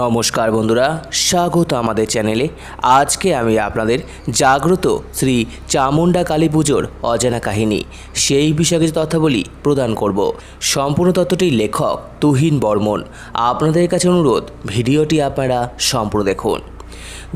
নমস্কার বন্ধুরা, স্বাগত আমাদের চ্যানেলে। আজকে আমি আপনাদের জাগ্রত শ্রী চামুণ্ডা কালী পুজোর অজানা কাহিনী। সেই বিষয়ে কিছু তথ্যাবলী প্রদান করব। সম্পূর্ণ তথ্যটির লেখক তুহিন বর্মন। আপনাদের কাছে অনুরোধ, ভিডিওটি আপনারা সম্পূর্ণ দেখুন।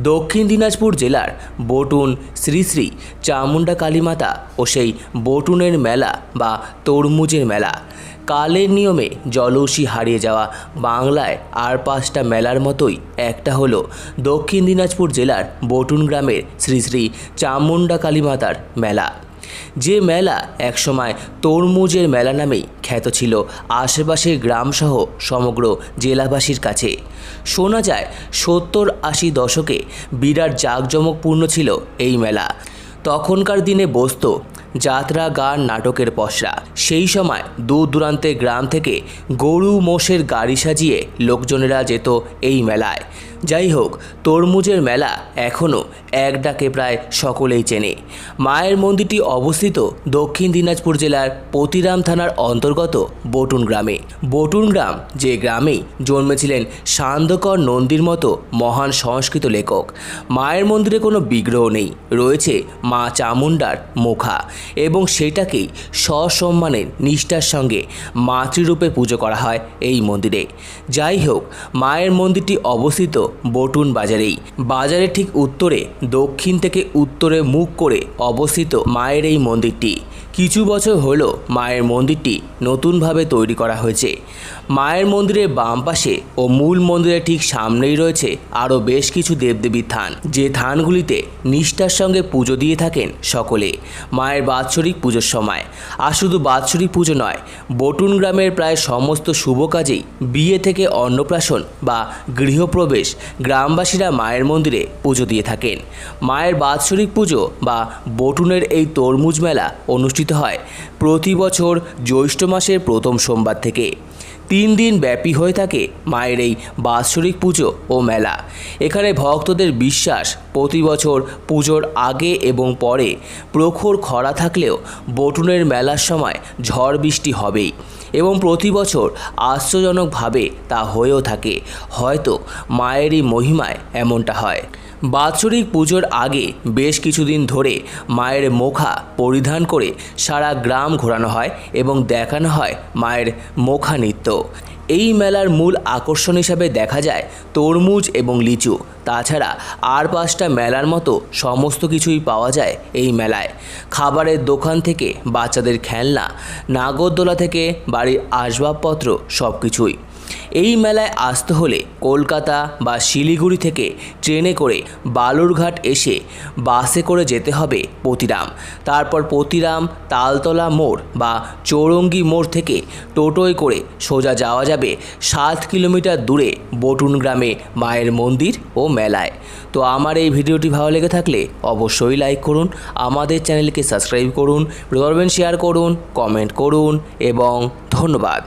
দক্ষিণ দিনাজপুর জেলার বটুন, শ্রী শ্রী, চামুণ্ডা কালীমাতা ও সেই বটুনের মেলা বা তরমুজের মেলা। কালের নিয়মে জলৌষি হারিয়ে যাওয়া বাংলায় আর পাঁচটা মেলার মতোই একটা হলো দক্ষিণ দিনাজপুর জেলার বটুন গ্রামের শ্রী শ্রী চামুণ্ডা কালীমাতার মেলা। যে মেলা একসময় তরমুজের মেলা নামেই খ্যাত ছিল আশেপাশের গ্রামসহ সমগ্র জেলাবাসীর কাছে। শোনা যায়, সত্তর আশি দশকে বিরাট জাঁকজমকপূর্ণ ছিল এই মেলা। তখনকার দিনে বসত, যাত্রা, গান, নাটকের পসরা। সেই সময় দূর দূরান্তে গ্রাম থেকে গরু মোষের গাড়ি সাজিয়ে লোকজনেরা যেত এই মেলায়। যাই হোক, তরমুজের মেলা এখনও এক ডাকে প্রায় সকলেই চেনে। মায়ের মন্দিরটি অবস্থিত দক্ষিণ দিনাজপুর জেলার পতিরাম থানার অন্তর্গত বটুন গ্রামে। বটুন গ্রাম যে গ্রামেই জন্মেছিলেন সান্দকর নন্দীর মতো মহান সংস্কৃত লেখক। মায়ের মন্দিরে কোনো বিগ্রহ নেই, রয়েছে মা চামুণ্ডার মুখা এবং সেটাকেই সসম্মানের নিষ্ঠার সঙ্গে মাতৃরূপে পুজো করা হয় এই মন্দিরে। যাই হোক মায়ের মন্দিরটি অবস্থিত বটুন বাজারেই। বাজারের ঠিক উত্তরে, দক্ষিণ থেকে উত্তরে মুখ করে অবস্থিত মায়ের এই মন্দিরটি। কিছু বছর হলো মায়ের মন্দিরটি নতুনভাবে তৈরি করা হয়েছে। মায়ের মন্দিরের বাম পাশে ও মূল মন্দিরের ঠিক সামনেই রয়েছে আরও বেশ কিছু দেবদেবীর থান। যে থানগুলিতে নিষ্ঠার সঙ্গে পুজো দিয়ে থাকেন সকলে। মায়ের বাৎসরিক পুজোর সময়। আর শুধু বাৎসরিক পুজো নয়, বটুন গ্রামের প্রায় সমস্ত শুভ কাজেই বিয়ে থেকে অন্নপ্রাশন বা গৃহপ্রবেশ গ্রামবাসীরা মায়ের মন্দিরে পুজো দিয়ে থাকেন। মায়ের বাৎসরিক পুজো বা বটুনের এই তরমুজ মেলা অনুষ্ঠিত হয় প্রতি বছর জ্যৈষ্ঠ মাসের প্রথম সোমবার থেকে। তিন দিন ব্যাপী হয়ে থাকে মায়ের এই বাৎসরিক পুজো ও মেলা। এখানে ভক্তদের বিশ্বাস, প্রতি বছর পুজোর আগে এবং পরে প্রখর খরা থাকলেও বটুনের মেলার সময় ঝড় বৃষ্টি হবেই এবং প্রতি বছর আশ্চর্যজনকভাবে তা হয়েও থাকে। হয়তো মায়েরই মহিমায় এমনটা হয়। বাৎসরিক পুজোর আগে বেশ কিছুদিন ধরে মায়ের মোখা পরিধান করে সারা গ্রাম ঘোরানো হয় এবং দেখানো হয় মায়ের মোখা নৃত্য। এই মেলার মূল আকর্ষণ হিসাবে দেখা যায় তরমুজ এবং লিচু। তাছাড়া আর পাঁচটা মেলার মতো সমস্ত কিছুই পাওয়া যায় এই মেলায়। খাবারের দোকান থেকে, বাচ্চাদের খেলনা, নাগরদোলা থেকে বাড়ির আসবাবপত্র সব কিছুই এই মেলায় আসতে হলে কলকাতা বা শিলিগুড়ি থেকে ট্রেনে করে বালুরঘাট এসে বাসে করে যেতে হবে পতিরাম। তারপর পতিরাম, তালতলা মোড় বা চৌরঙ্গি মোড় থেকে টোটোয় করে সোজা যাওয়া যাবে সাত কিলোমিটার দূরে বটুন গ্রামে মায়ের মন্দির ও মেলায়। তো আমার এই ভিডিওটি ভালো লেগে থাকলে অবশ্যই লাইক করুন, আমাদের চ্যানেলকে সাবস্ক্রাইব করুন করবেন শেয়ার করুন কমেন্ট করুন এবং ধন্যবাদ।